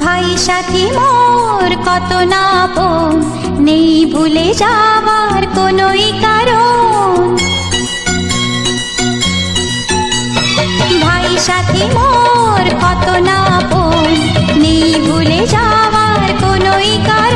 ভাই সাথী, মোর কত না নেই ভুলে যাওয়ার কোনোই কারণ। ভাই সাথী, মোর কত না নেই ভুলে যাওয়ার কোনোই কারণ।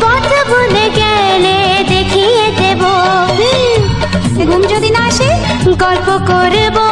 পথ ভুলে গেলে দেখিয়ে দেব। ঘুম যদি না আসে গল্প করব।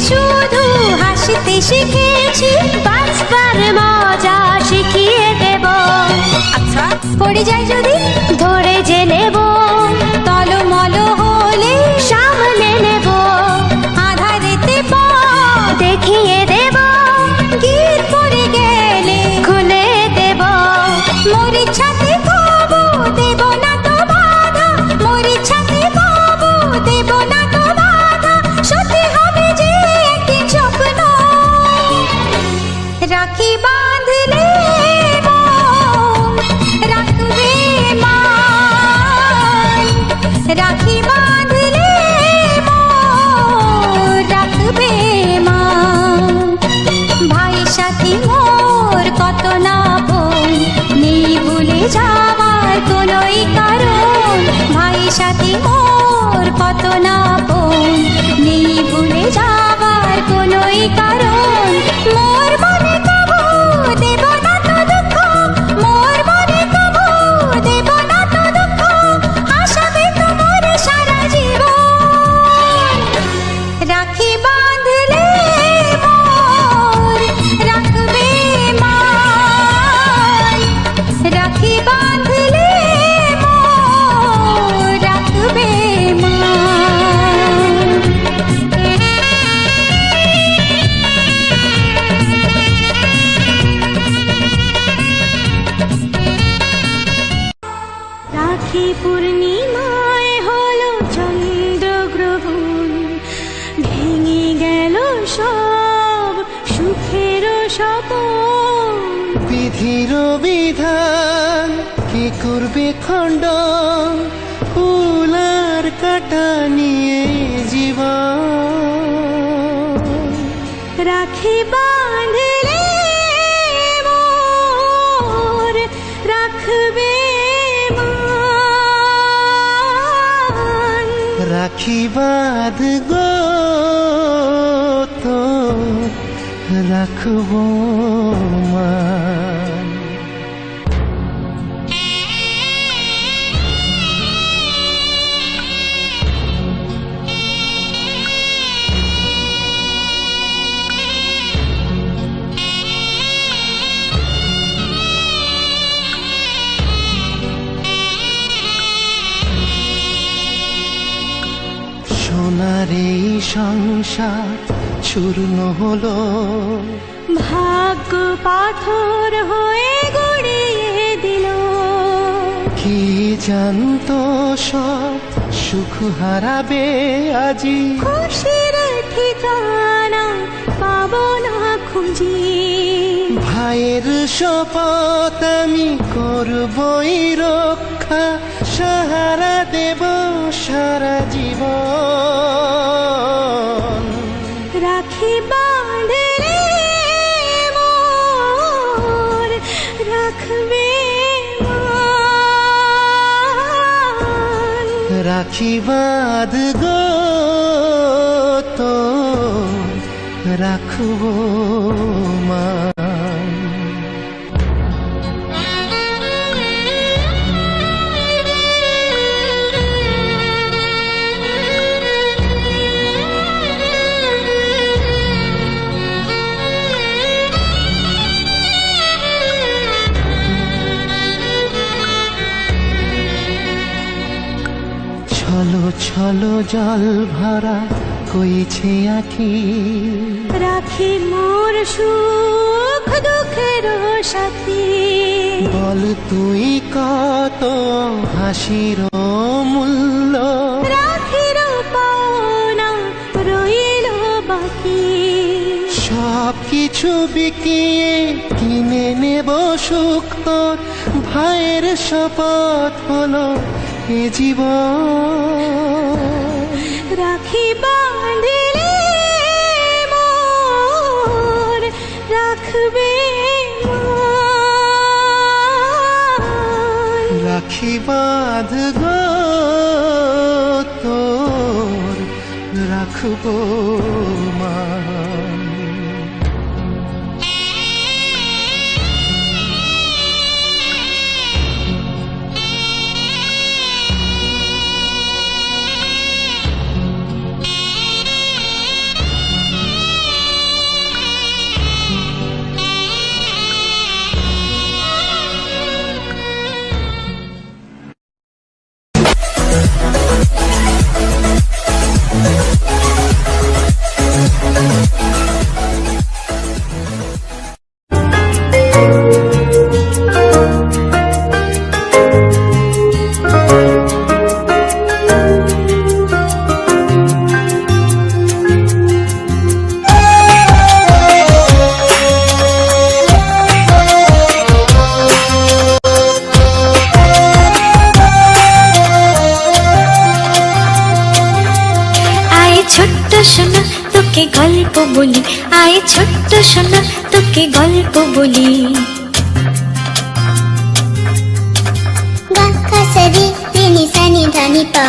শুধু হাসতে শিখেছি বাঁচবার মজা শিখিয়ে দেব। আচ্ছা। পড়ে যাই যদি ধরে যে নেব ভাই সাথী মোর কত না নেই ভুলে যাবার কোনোই কারণ। খণ্ড ফুলার কাটা নিয়ে জীবন। রাখি বাঁধলে মোর রাখবে রাখি বাদ গো তো রাখব মান। সোনার এই সংসার চূর্ণ হলো। ভাগ্য পাথর হয়ে গড়িয়ে দিল। কি জানতো সব সুখ হারাবে আজি? খুশির ঠিকানা পাবো না খুঁজি। ভাইয়ের শপথ আমি করবই রক্ষা সাহারা দেব সারা জীবন। आशीर्वाद गो तो रखो ছলো জল ভরা কইছে আখি। রাখি মোর সুখ দুঃখের সাথী। বল তুই কত হাসির মূল্য? রাখির পাওনা রইল বাকি। সব কিছু বিকিয়ে কিনে নেব সুখ তোর। ভাইয়ের শপথ হলো এ জীবন রাখি বাঁধলে মোর রাখবে। রাখি বাঁধ গো তোর রাখব মান সোনা তোকে গল্প বলি। আয় ছোট্ট সোনা তোকে গল্প বলি। সরি তিনি সানি ধানি পা।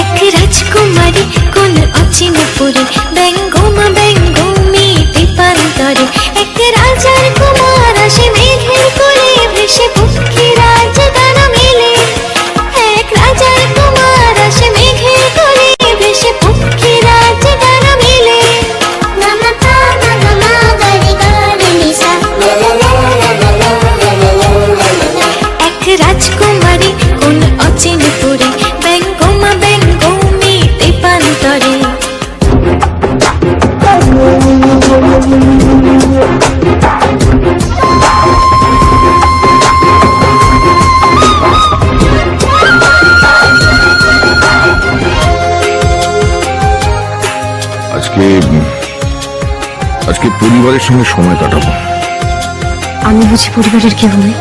এক রাজকুমারী কোন অচিনপুরে ব্যাঙ্গোমা ব্যাঙ্গোমি পিপান্তরে পরিবারের সঙ্গে সময় কাটাবো। আমি বুঝি পরিবারের কেউ নেই।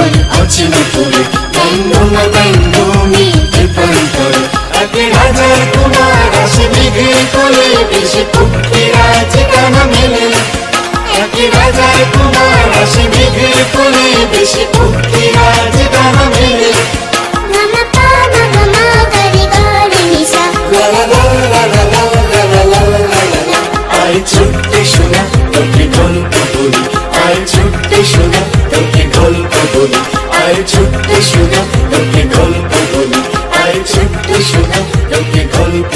চল অচিনে তোরে বন্ধু না বন্ধু মিটে পড়ি তোরে আগে রাজা কুমার আসে মেঘে তোলে বেশি কুটকে রাজে কানা মেলে আগে রাজা কুমার আসে মেঘে তোলে বেশি কুটকে রাজে কানা মেলে ছুটতে শোনা তোকে বলতে বলি আয় ছুটতে শোনা বলি আয় ছোট্ট সোনা লোকে গল্প বলি। আয় ছোট্ট সোনা লোকে গল্প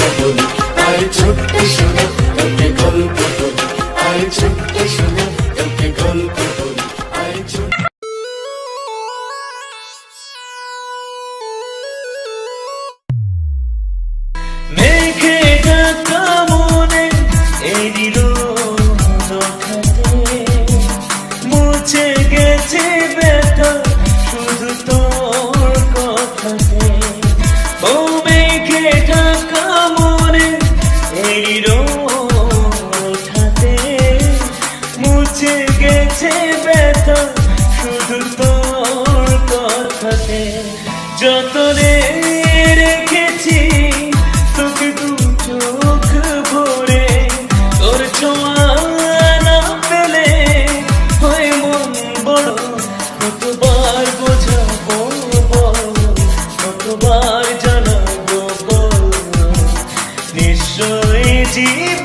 তোমার জানা গোপন নিশ্চয় জীব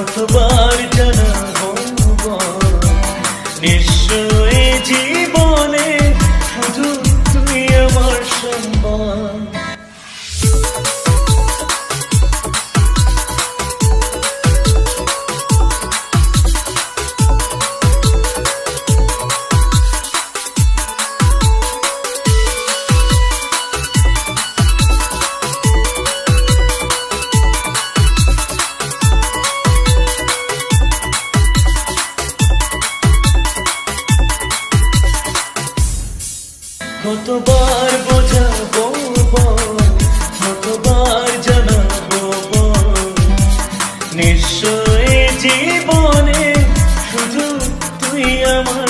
কতবার জানা নিশ্চয় জীবন কতবার বোঝাবো কতবার জানাব। নিশ্চয় জীবনে শুধু তুই আমার